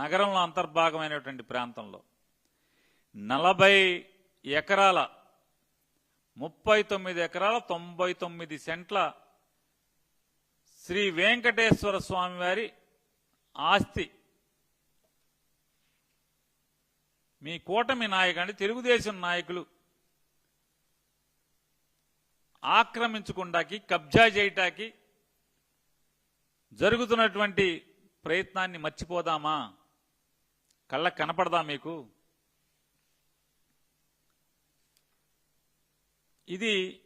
నగరంలో అంతర్భాగమైనటువంటి ప్రాంతంలో నలభై ఎకరాల ముప్పై తొమ్మిది ఎకరాల తొంభై తొమ్మిది సెంట్ల శ్రీ వెంకటేశ్వర స్వామివారి ఆస్తి. మీ కూటమి నాయకుడి తెలుగుదేశం నాయకులు ఆక్రమించకుండాకి కబ్జా చేయటాకి జరుగుతున్నటువంటి ప్రయత్నాన్ని మర్చిపోదామా? కళ్ళకు కనపడదా మీకు? ఇది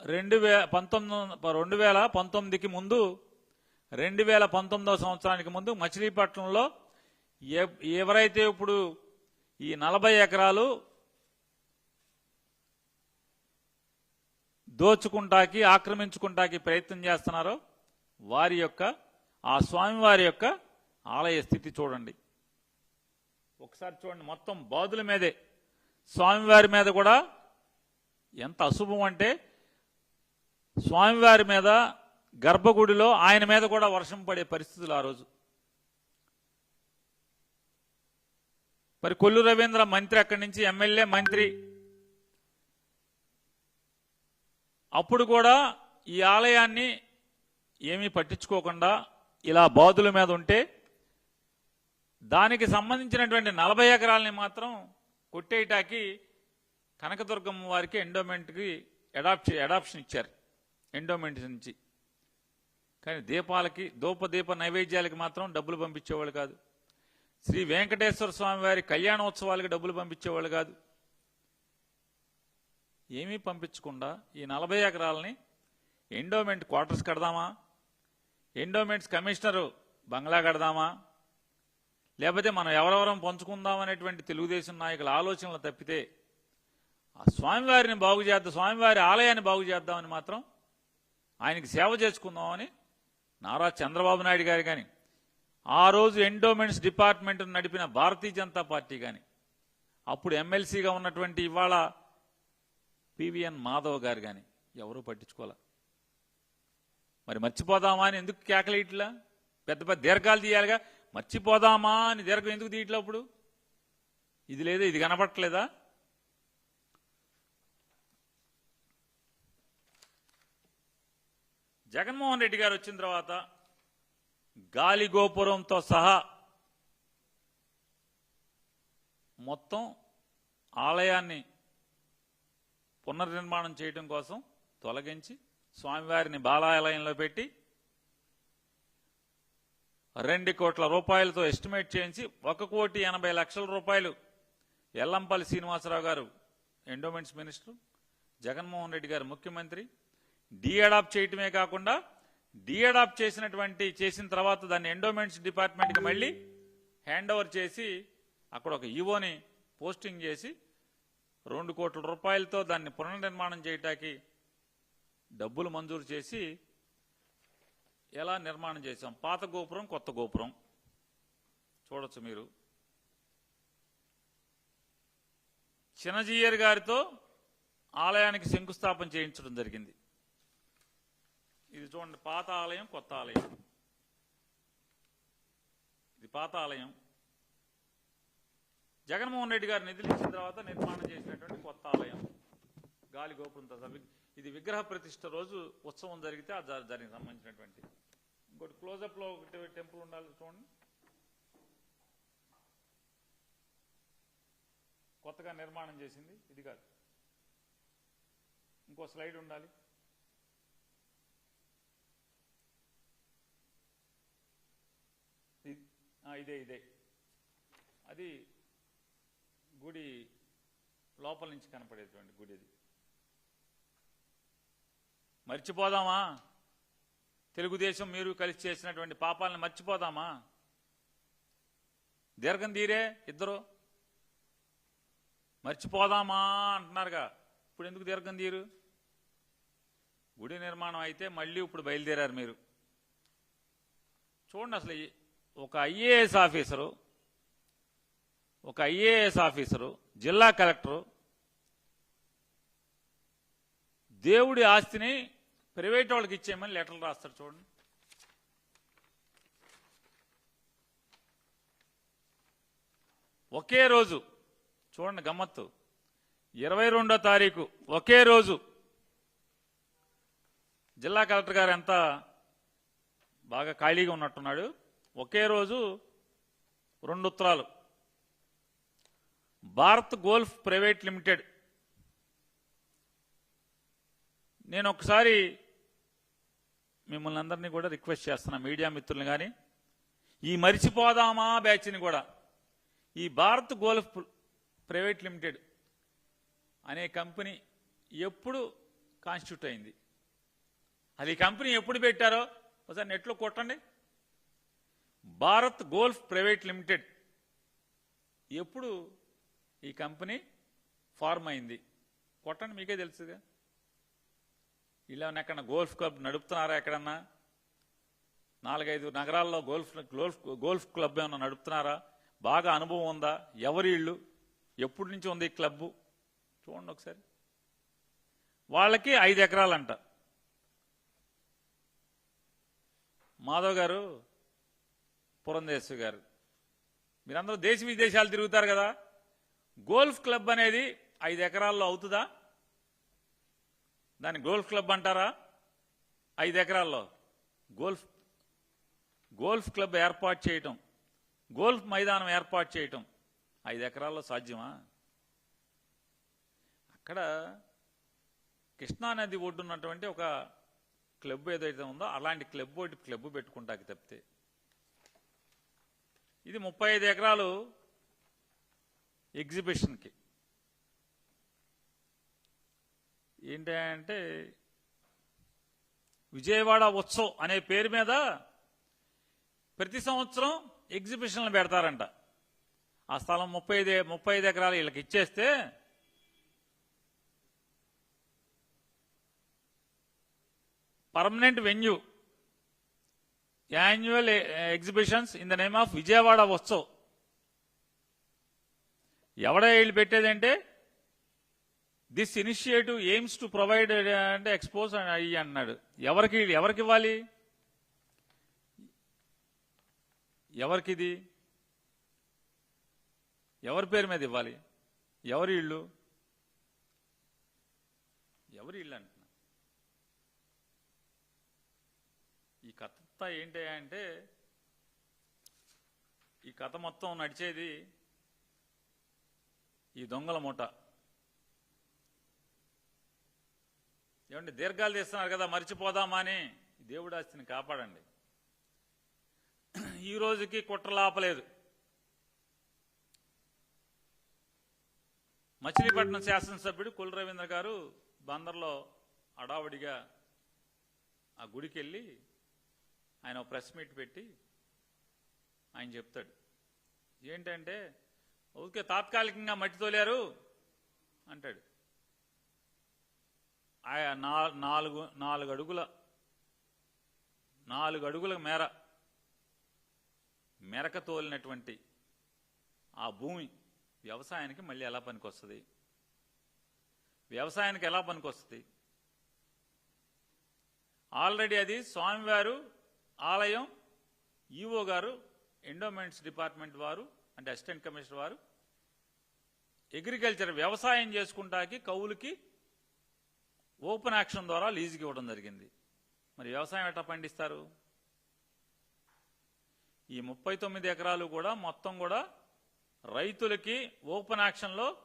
రెండు వే పంతొమ్మిది రెండు వేల పంతొమ్మిదికి ముందు రెండు వేల పంతొమ్మిదవ సంవత్సరానికి ముందు మచిలీపట్నంలో ఎ- ఎవరైతే ఇప్పుడు ఈ నలభై ఎకరాలు దోచుకుంటాకి ఆక్రమించుకుంటాకి ప్రయత్నం చేస్తున్నారో వారి యొక్క ఆ స్వామివారి యొక్క ఆలయ స్థితి చూడండి. ఒకసారి చూడండి మొత్తం బాదుల మీదే. స్వామివారి మీద కూడా ఎంత అశుభం అంటే స్వామివారి మీద గర్భగుడిలో ఆయన మీద కూడా వర్షం పడే పరిస్థితులు ఆ రోజు. మరి కొల్లు రవీంద్ర మంత్రి అక్కడి నుంచి ఎమ్మెల్యే మంత్రి. అప్పుడు కూడా ఈ ఆలయాన్ని ఏమీ పట్టించుకోకుండా ఇలా బాధుల మీద ఉంటే దానికి సంబంధించినటువంటి నలభై ఎకరాలని మాత్రం కొట్టేయటాకి కనకదుర్గమ్మ వారికి ఎండోమెంట్కి ఎడాప్ట్ అడాప్షన్ ఇచ్చారు. ఎండోమెంట్ నుంచి. కానీ దీపాలకి దూప దీప నైవేద్యాలకి మాత్రం డబ్బులు పంపించేవాళ్ళు కాదు. శ్రీ వెంకటేశ్వర స్వామి వారి కళ్యాణోత్సవాలకి డబ్బులు పంపించేవాళ్ళు కాదు. ఏమీ పంపించకుండా ఈ నలభై ఎకరాలని ఎండోమెంట్ క్వార్టర్స్ కడదామా? ఎండోమెంట్స్ కమిషనరు బంగ్లా కడదామా? లేకపోతే మనం ఎవరెవరం పంచుకుందాం అనేటువంటి తెలుగుదేశం నాయకుల ఆలోచనలు తప్పితే ఆ స్వామివారిని బాగు చేద్దాం స్వామివారి ఆలయాన్ని బాగు చేద్దామని మాత్రం ఆయనకి సేవ చేసుకుందామని నారా చంద్రబాబు నాయుడు గారు కానీ ఆ రోజు ఎండోమెంట్స్ డిపార్ట్మెంట్ నడిపిన భారతీయ జనతా పార్టీ కానీ అప్పుడు ఎమ్మెల్సీగా ఉన్నటువంటి ఇవాళ పివిఎన్ మాధవ్ గారు కానీ ఎవరూ పట్టించుకోలే. మరి మర్చిపోదామా అని ఎందుకు కేకలేయట్లా పెద్ద పెద్ద దీర్ఘాలు తీయాలిగా? మర్చిపోదామా అని దీర్ఘం ఎందుకు తీయట్లే అప్పుడు? ఇది లేదా? ఇది కనపట్లేదా జగన్మోహన్ రెడ్డి గారు వచ్చిన తర్వాత గాలి గోపురంతో సహా మొత్తం ఆలయాన్ని పునర్నిర్మాణం చేయడం కోసం తొలగించి స్వామివారిని బాలాలయంలో పెట్టి రెండు కోట్ల రూపాయలతో ఎస్టిమేట్ చేయించి ఒక కోటి ఎనభై లక్షల రూపాయలు. ఎల్లంపల్లి శ్రీనివాసరావు గారు ఎండోమెంట్స్ మినిస్టర్ జగన్మోహన్ రెడ్డి గారు ముఖ్యమంత్రి. డీ అడాప్ట్ చేయటమే కాకుండా డీఅడాప్ట్ చేసినటువంటి చేసిన తర్వాత దాన్ని ఎండోమెంట్స్ డిపార్ట్మెంట్కి మళ్ళీ హ్యాండ్ ఓవర్ చేసి అక్కడ ఒక ఈవోని పోస్టింగ్ చేసి రెండు కోట్ల రూపాయలతో దాన్ని పునర్నిర్మాణం చేయటానికి డబ్బులు మంజూరు చేసి ఎలా నిర్మాణం చేశాం? పాత గోపురం కొత్త గోపురం. చూడొచ్చు మీరు. చిన్నజీయర్ గారితో ఆలయానికి శంకుస్థాపన చేయించడం జరిగింది. ఇది చూడండి పాత ఆలయం కొత్త ఆలయం. ఇది పాత ఆలయం. జగన్మోహన్ రెడ్డి గారు నిధులు ఇచ్చిన తర్వాత నిర్మాణం చేసినటువంటి కొత్త ఆలయం. గాలి గోపురంతో సహా ఇది విగ్రహ ప్రతిష్ట రోజు ఉత్సవం జరిగితే ఆ దానికి సంబంధించినటువంటి. ఇంకోటి క్లోజప్లో ఒకటి టెంపుల్ ఉండాలి చూడండి. కొత్తగా నిర్మాణం చేసింది ఇది కాదు. ఇంకో స్లైడ్ ఉండాలి. ఇదే ఇదే. అది గుడి లోపల నుంచి కనపడేటువంటి గుడి అది. మర్చిపోదామా? తెలుగుదేశం మీరు కలిసి చేసినటువంటి పాపాలను మర్చిపోదామా? దీర్ఘం తీరే ఇద్దరు. మర్చిపోదామా అంటున్నారుగా. ఇప్పుడు ఎందుకు దీర్ఘం తీరు? గుడి నిర్మాణం అయితే మళ్ళీ ఇప్పుడు బయలుదేరారు మీరు. చూడండి అసలు ఒక ఐఏఎస్ ఆఫీసరు ఒక ఐఏఎస్ ఆఫీసరు జిల్లా కలెక్టరు దేవుడి ఆస్తిని ప్రైవేట్ వాళ్ళకి ఇచ్చేయమని లెటర్లు రాస్తారు చూడండి. ఒకే రోజు చూడండి గమ్మత్తు ఇరవై రెండో తారీఖు ఒకే రోజు జిల్లా కలెక్టర్ గారు ఎంత బాగా ఖాళీగా ఉన్నట్టున్నాడు. ఒకే రోజు రెండు ఉత్తరాలు. Bharat golf private limited. నేను ఒకసారి మిమ్మల్ని అందరినీ కూడా రిక్వెస్ట్ చేస్తున్నా మీడియా మిత్రులు కానీ ఈ మరిచిపోదామా బ్యాచ్ని కూడా. ఈ భారత్ గోల్ఫ్ ప్రైవేట్ లిమిటెడ్ అనే కంపెనీ ఎప్పుడు కాన్స్టిట్యూట్ అయింది? అది ఈ కంపెనీ ఎప్పుడు పెట్టారో ఒకసారి నెట్లో కొట్టండి. భారత్ గోల్ఫ్ ప్రైవేట్ లిమిటెడ్ ఎప్పుడు ఈ కంపెనీ ఫార్మ్ అయింది? కొట్టండి మీకే తెలుసుగా. ఇలా ఎక్కడ గోల్ఫ్ క్లబ్ నడుపుతున్నారా ఎక్కడన్నా? నాలుగైదు నగరాల్లో గోల్ఫ్ గోల్ఫ్ గోల్ఫ్ క్లబ్ ఏమన్నా నడుపుతున్నారా? బాగా అనుభవం ఉందా? ఎవరి ఇళ్ళు? ఎప్పటి నుంచి ఉంది ఈ క్లబ్బు? చూడండి ఒకసారి. వాళ్ళకి ఐదు ఎకరాలంట. మాధవ్ గారు పురంధేశ్వరి గారు. మీరందరూ దేశ విదేశాలు తిరుగుతారు కదా? గోల్ఫ్ క్లబ్ అనేది ఐదు ఎకరాల్లో అవుతుందా? దాన్ని గోల్ఫ్ క్లబ్ అంటారా? ఐదు ఎకరాల్లో. గోల్ఫ్ గోల్ఫ్ క్లబ్ ఏర్పాటు చేయటం. గోల్ఫ్ మైదానం ఏర్పాటు చేయటం. ఐదు ఎకరాల్లో సాధ్యమా? అక్కడ కృష్ణానది ఒడ్డున్నటువంటి ఒక క్లబ్ ఏదైతే ఉందో అలాంటి క్లబ్ ఒకటి క్లబ్ పెట్టుకుంటాకి తప్పితే. ఇది ముప్పై ఐదు ఎకరాలు ఎగ్జిబిషన్కి. ఏంటంటే విజయవాడ ఉత్సవ్ అనే పేరు మీద ప్రతి సంవత్సరం ఎగ్జిబిషన్లు పెడతారంట. ఆ స్థలం ముప్పై ఐదు ముప్పై ఐదు ఎకరాలు వీళ్ళకి ఇచ్చేస్తే permanent venue annual exhibitions in the name of Vijayawada Utsav. ఎవడ వీళ్ళు పెట్టేదంటే this initiative aims to provide అంటే ఎక్స్పోజ్ అయ్యి అన్నాడు. ఎవరికి ఎవరికి ఇవ్వాలి? ఎవరికిది ఎవరి పేరు మీద ఇవ్వాలి? ఎవరి ఇళ్ళు ఎవరి ఇళ్ళు అంటున్నా? ఈ కథ ఏంటి అంటే ఈ కథ మొత్తం నడిచేది ఈ దొంగల మూట. ఏమండి దీర్ఘాలు తీస్తున్నారు కదా మర్చిపోదామా అని దేవుడి ఆస్తిని కాపాడండి. ఈ రోజుకి కుట్రలాపలేదు మచిలీపట్నం శాసనసభ్యుడు కుల రవీంద్ర గారు బందర్లో అడావుడిగా ఆ గుడికి వెళ్ళి ఆయన ఒక ప్రెస్ మీట్ పెట్టి ఆయన చెప్తాడు. ఏంటంటే ఓకే తాత్కాలికంగా మట్టి తోలారు అంటాడు. ఆయా నా- నాలుగు నాలుగు అడుగుల నాలుగు అడుగుల మేర మెరక తోలినటువంటి ఆ భూమి వ్యవసాయానికి మళ్ళీ ఎలా పనికొస్తుంది? వ్యవసాయానికి ఎలా పనికొస్తుంది? ఆల్రెడీ అది స్వామివారు ఆలయం ఈఓ గారు ఎండోమెంట్స్ డిపార్ట్మెంట్ వారు అంటే అసిస్టెంట్ కమిషనర్ వారు అగ్రికల్చర్ వ్యవసాయం చేసుకుంటాకి కౌలుకి ఓపెన్ యాక్షన్ ద్వారా లీజుకి ఇవ్వడం జరిగింది. మరి వ్యవసాయం ఎట్లా పండిస్తారు? ఈ ముప్పై తొమ్మిది ఎకరాలు కూడా మొత్తం కూడా రైతులకి ఓపెన్ యాక్షన్లో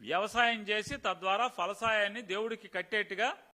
వ్యవసాయం చేసి తద్వారా ఫలసాయాన్ని దేవుడికి కట్టేట్టుగా